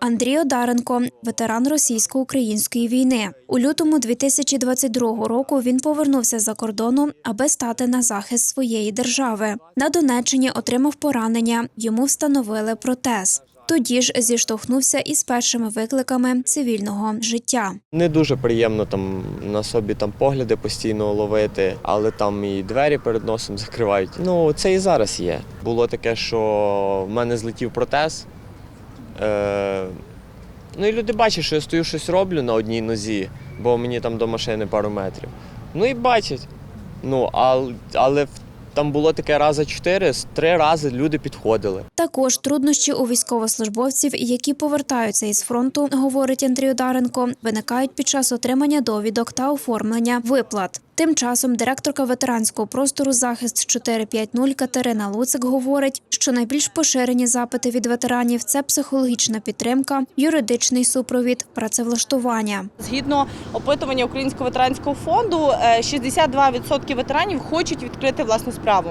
Андрій Одаренко, ветеран російсько-української війни. У лютому 2022 року він повернувся за кордону, аби стати на захист своєї держави. На Донеччині отримав поранення. Йому встановили протез. Тоді ж зіштовхнувся із першими викликами цивільного життя. Не дуже приємно там на собі там погляди постійно ловити, але там і двері перед носом закривають. Ну це і зараз є. Було таке, що в мене злетів протез. Е, ну і люди бачать, що я стою щось роблю на одній нозі, бо мені там до машини пару метрів. Ну і бачать. Ну, а, але там було таке рази чотири, три рази люди підходили. Також труднощі у військовослужбовців, які повертаються із фронту, говорить Андрій Одаренко, виникають під час отримання довідок та оформлення виплат. Тим часом директорка ветеранського простору захист 450 Катерина Луцик говорить, що найбільш поширені запити від ветеранів це психологічна підтримка, юридичний супровід, працевлаштування. Згідно опитування Українського ветеранського фонду, е, 62% ветеранів хочуть відкрити власну справу.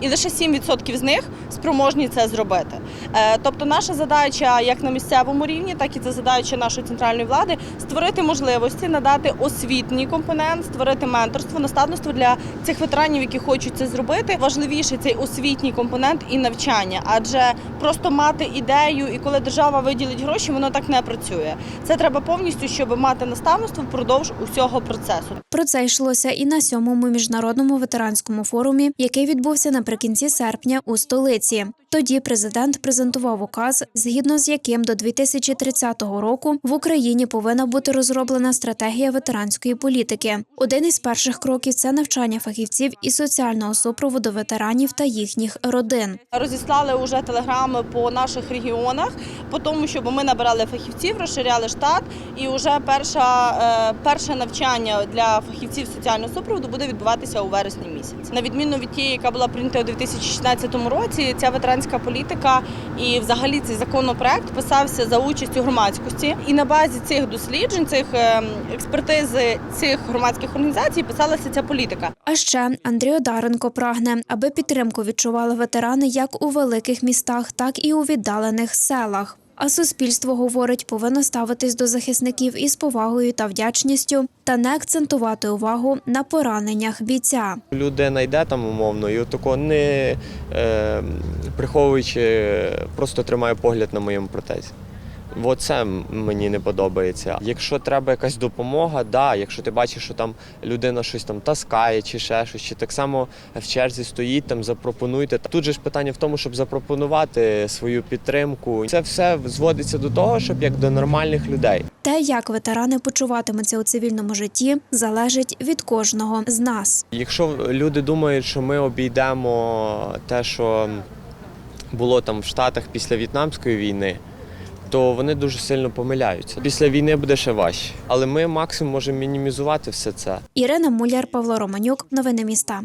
І лише 7% з них спроможні це зробити. Е, Тобто, наша задача як на місцевому рівні, так і це задача нашої центральної влади створити можливості, надати освітній компонент, створити менторство, наставництво для цих ветеранів, які хочуть це зробити. Важливіший цей освітній компонент і навчання, адже просто мати ідею, і коли держава виділить гроші, воно так не працює. Це треба повністю, щоб мати наставництво впродовж усього процесу. Про це йшлося і на сьомому міжнародному ветеранському форумі, який відбувся наприкінці серпня у столиці. Тоді президент презентував указ, згідно з яким до 2030 року в Україні повинна бути розроблена стратегія ветеранської політики. Один із перших кроків це навчання фахівців і соціального супроводу ветеранів та їхніх родин. Розіслали вже телеграми по наших регіонах, по тому, щоб ми набирали фахівців, розширяли штат, і вже перша, е, перше навчання для фахівців соціального супроводу буде відбуватися у вересні місяці. На відміну від тієї, яка була прийнята у 2016 році, ця ветеранська політика і взагалі цей законопроект писався за участю громадськості. І на базі цих досліджень, цих е, експертизи цих громадських організацій писалася ця політика. А ще Андрій Одаренко прагне, аби підтримку відчували ветерани як у великих містах, так і у віддалених селах. А суспільство говорить, повинно ставитись до захисників із повагою та вдячністю та не акцентувати увагу на пораненнях бійця. Людина йде там умовно, і отако не е, приховуючи, просто тримає погляд на моєму протезі. Оце мені не подобається. Якщо треба якась допомога, да, якщо ти бачиш, що там людина щось там таскає чи ще щось, чи так само в черзі стоїть, там запропонуйте. Тут же ж питання в тому, щоб запропонувати свою підтримку. Це все зводиться до того, щоб як до нормальних людей. Те, як ветерани почуватимуться у цивільному житті, залежить від кожного з нас. Якщо люди думають, що ми обійдемо те, що було там в Штатах після В'єтнамської війни, то вони дуже сильно помиляються. Після війни буде ще важче. Але ми максимум можемо мінімізувати все це. Ірина Муляр, Павло Романюк, новини міста.